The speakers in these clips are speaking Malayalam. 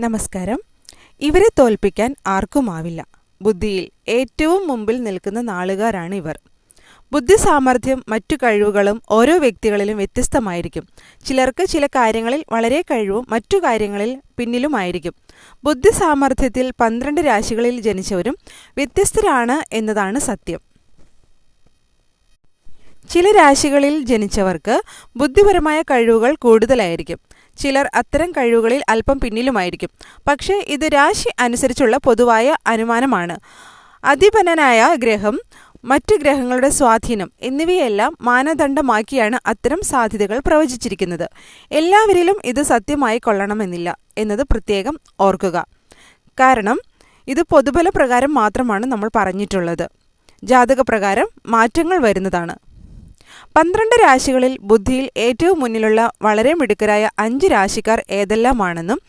നമസ്കാരം. ഇവരെ തോൽപ്പിക്കാൻ ആർക്കുമാവില്ല. ബുദ്ധിയിൽ ഏറ്റവും മുമ്പിൽ നിൽക്കുന്ന നാളുകാരാണ് ഇവർ. ബുദ്ധി സാമർഥ്യം മറ്റു കഴിവുകളും ഓരോ വ്യക്തികളിലും വ്യത്യസ്തമായിരിക്കും. ചിലർക്ക് ചില കാര്യങ്ങളിൽ വളരെ കഴിവും മറ്റു കാര്യങ്ങളിൽ പിന്നിലുമായിരിക്കും. ബുദ്ധി സാമർഥ്യത്തിൽ പന്ത്രണ്ട് രാശികളിൽ ജനിച്ചവരും വ്യത്യസ്തരാണ് എന്നതാണ് സത്യം. ചില രാശികളിൽ ജനിച്ചവർക്ക് ബുദ്ധിപരമായ കഴിവുകൾ കൂടുതലായിരിക്കും. ചിലർ അത്തരം കഴിവുകളിൽ അല്പം പിന്നിലുമായിരിക്കും. പക്ഷേ ഇത് രാശി അനുസരിച്ചുള്ള പൊതുവായ അനുമാനമാണ്. അധിപനനായ ഗ്രഹം മറ്റ് ഗ്രഹങ്ങളുടെ സ്വാധീനം എന്നിവയെല്ലാം മാനദണ്ഡമാക്കിയാണ് അത്തരം സാധ്യതകൾ പ്രവചിച്ചിരിക്കുന്നത്. എല്ലാവരിലും ഇത് സത്യമായി കൊള്ളണമെന്നില്ല എന്നത് പ്രത്യേകം ഓർക്കുക. കാരണം ഇത് പൊതുബലപ്രകാരം മാത്രമാണ് നമ്മൾ പറഞ്ഞിട്ടുള്ളത്. ജാതകപ്രകാരം മാറ്റങ്ങൾ വരുന്നതാണ്. പന്ത്രണ്ട് രാശികളിൽ ബുദ്ധിയിൽ ഏറ്റവും മുന്നിലുള്ള വളരെ മിടുക്കരായ അഞ്ച് രാശിക്കാർ ഏതെല്ലാമാണെന്നും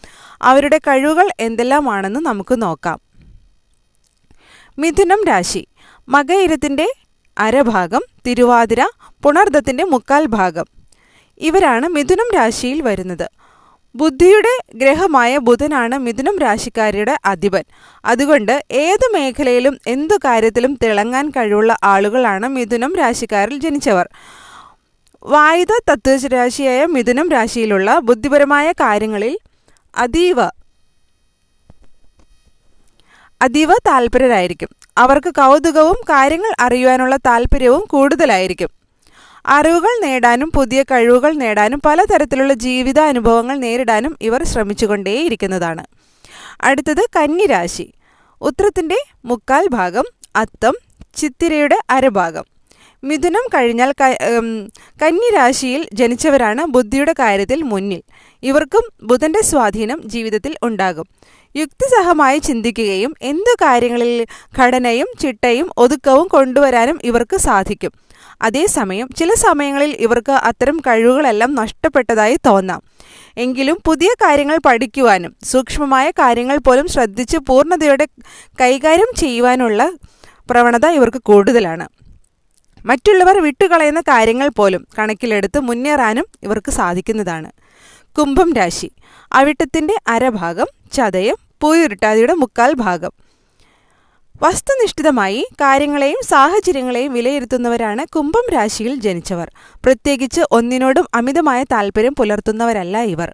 അവരുടെ കഴിവുകൾ എന്തെല്ലാമാണെന്നും നമുക്ക് നോക്കാം. മിഥുനം രാശി. മകയിരത്തിന്റെ അരഭാഗം തിരുവാതിര പുണർദത്തിന്റെ മുക്കാൽ ഭാഗം. ഇവരാണ് മിഥുനം രാശിയിൽ വരുന്നത്. ബുദ്ധിയുടെ ഗ്രഹമായ ബുധനാണ് മിഥുനം രാശിക്കാരുടെ അധിപൻ. അതുകൊണ്ട് ഏത് മേഖലയിലും എന്തു കാര്യത്തിലും തിളങ്ങാൻ കഴിവുള്ള ആളുകളാണ് മിഥുനം രാശിക്കാരിൽ ജനിച്ചവർ. വായുത തത്വരാശിയായ മിഥുനം രാശിയിലുള്ള ബുദ്ധിപരമായ കാര്യങ്ങളിൽ അതീവ അതീവ താല്പര്യരായിരിക്കും അവർക്ക് കൗതുകവും കാര്യങ്ങൾ അറിയുവാനുള്ള താല്പര്യവും കൂടുതലായിരിക്കും. അറിവുകൾ നേടാനും പുതിയ കഴിവുകൾ നേടാനും പലതരത്തിലുള്ള ജീവിതാനുഭവങ്ങൾ നേരിടാനും ഇവർ ശ്രമിച്ചുകൊണ്ടേയിരിക്കുന്നതാണ്. അടുത്തത് കന്നിരാശി. ഉത്രത്തിന്റെ മുക്കാൽ ഭാഗം അത്തം ചിത്തിരയുടെ അരഭാഗം. മിഥുനം കഴിഞ്ഞാൽ കന്നിരാശിയിൽ ജനിച്ചവരാണ് ബുദ്ധിയുടെ കാര്യത്തിൽ മുന്നിൽ. ഇവർക്കും ബുധന്റെ സ്വാധീനം ജീവിതത്തിൽ ഉണ്ടാകും. യുക്തിസഹമായി ചിന്തിക്കുകയും എന്തു കാര്യങ്ങളിൽ ഘടനയും ചിട്ടയും ഒതുക്കവും കൊണ്ടുവരാനും ഇവർക്ക് സാധിക്കും. അതേസമയം ചില സമയങ്ങളിൽ ഇവർക്ക് അത്തരം കഴിവുകളെല്ലാം നഷ്ടപ്പെട്ടതായി തോന്നാം. എങ്കിലും പുതിയ കാര്യങ്ങൾ പഠിക്കുവാനും സൂക്ഷ്മമായ കാര്യങ്ങൾ പോലും ശ്രദ്ധിച്ച് പൂർണതയോടെ കൈകാര്യം ചെയ്യുവാനുള്ള പ്രവണത ഇവർക്ക് കൂടുതലാണ്. മറ്റുള്ളവർ വിട്ടുകളയുന്ന കാര്യങ്ങൾ പോലും കണക്കിലെടുത്ത് മുന്നേറാനും ഇവർക്ക് സാധിക്കുന്നതാണ്. കുംഭം രാശി അവിട്ടത്തിന്റെ അരഭാഗം ചതയം പൂയുരുട്ടാതിയുടെ മുക്കാൽ ഭാഗം. വസ്തുനിഷ്ഠിതമായി കാര്യങ്ങളെയും സാഹചര്യങ്ങളെയും വിലയിരുത്തുന്നവരാണ് കുംഭം രാശിയിൽ ജനിച്ചവർ. പ്രത്യേകിച്ച് ഒന്നിനോടും അമിതമായ താല്പര്യം പുലർത്തുന്നവരല്ല ഇവർ.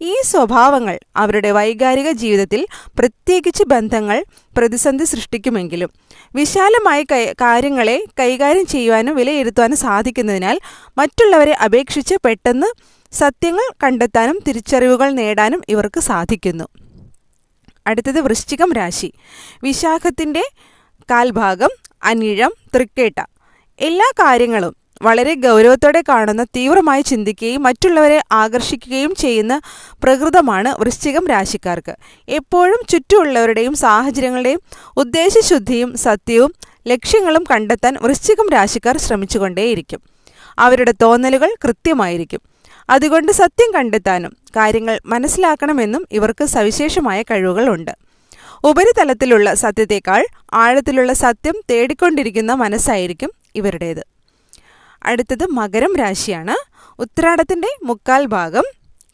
ഈ സ്വഭാവങ്ങൾ അവരുടെ വൈകാരിക ജീവിതത്തിൽ പ്രത്യേകിച്ച് ബന്ധങ്ങൾ പ്രതിസന്ധി സൃഷ്ടിക്കുമെങ്കിലും വിശാലമായ കാര്യങ്ങളെ കൈകാര്യം ചെയ്യുവാനും വിലയിരുത്തുവാനും സാധിക്കുന്നതിനാൽ മറ്റുള്ളവരെ അപേക്ഷിച്ച് പെട്ടെന്ന് സത്യങ്ങൾ കണ്ടെത്താനും തിരിച്ചറിവുകൾ നേടാനും ഇവർക്ക് സാധിക്കുന്നു. അടുത്തത് വൃശ്ചികം രാശി. വിശാഖത്തിന്റെ കാൽഭാഗം അനിഴം തൃക്കേട്ട. എല്ലാ കാര്യങ്ങളും വളരെ ഗൗരവത്തോടെ കാണുന്ന തീവ്രമായി ചിന്തിക്കുകയും മറ്റുള്ളവരെ ആകർഷിക്കുകയും ചെയ്യുന്ന പ്രകൃതമാണ് വൃശ്ചികം രാശിക്കാർക്ക്. എപ്പോഴും ചുറ്റുമുള്ളവരുടെയും സാഹചര്യങ്ങളുടെയും ഉദ്ദേശശുദ്ധിയും സത്യവും ലക്ഷ്യങ്ങളും കണ്ടെത്താൻ വൃശ്ചികം രാശിക്കാർ ശ്രമിച്ചുകൊണ്ടേയിരിക്കും. അവരുടെ തോന്നലുകൾ കൃത്യമായിരിക്കും. അതുകൊണ്ട് സത്യം കണ്ടെത്താനും കാര്യങ്ങൾ മനസ്സിലാക്കണമെന്നും ഇവർക്ക് സവിശേഷമായ കഴിവുകളുണ്ട്. ഉപരിതലത്തിലുള്ള സത്യത്തേക്കാൾ ആഴത്തിലുള്ള സത്യം തേടിക്കൊണ്ടിരിക്കുന്ന മനസ്സായിരിക്കും ഇവരുടേത്. അടുത്തത് മകരം രാശിയാണ്. ഉത്രാടത്തിന്റെ മുക്കാൽ ഭാഗം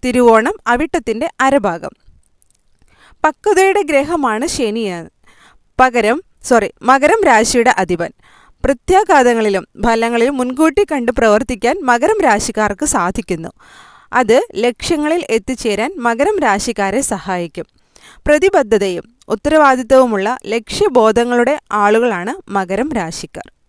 തിരുവോണം അവിട്ടത്തിന്റെ അരഭാഗം. പക്വതയുടെ ഗ്രഹമാണ് ശനിയാണ്. പകരം സോറി മകരം രാശിയുടെ അധിപൻ. പ്രത്യാഘാതങ്ങളിലും ഫലങ്ങളിലും മുൻകൂട്ടി കണ്ട് പ്രവർത്തിക്കാൻ മകരം രാശിക്കാർക്ക് സാധിക്കുന്നു. അത് ലക്ഷ്യങ്ങളിൽ എത്തിച്ചേരാൻ മകരം രാശിക്കാരെ സഹായിക്കും. പ്രതിബദ്ധതയും ഉത്തരവാദിത്വവുമുള്ള ലക്ഷ്യബോധങ്ങളുടെ ആളുകളാണ് മകരം രാശിക്കാർ.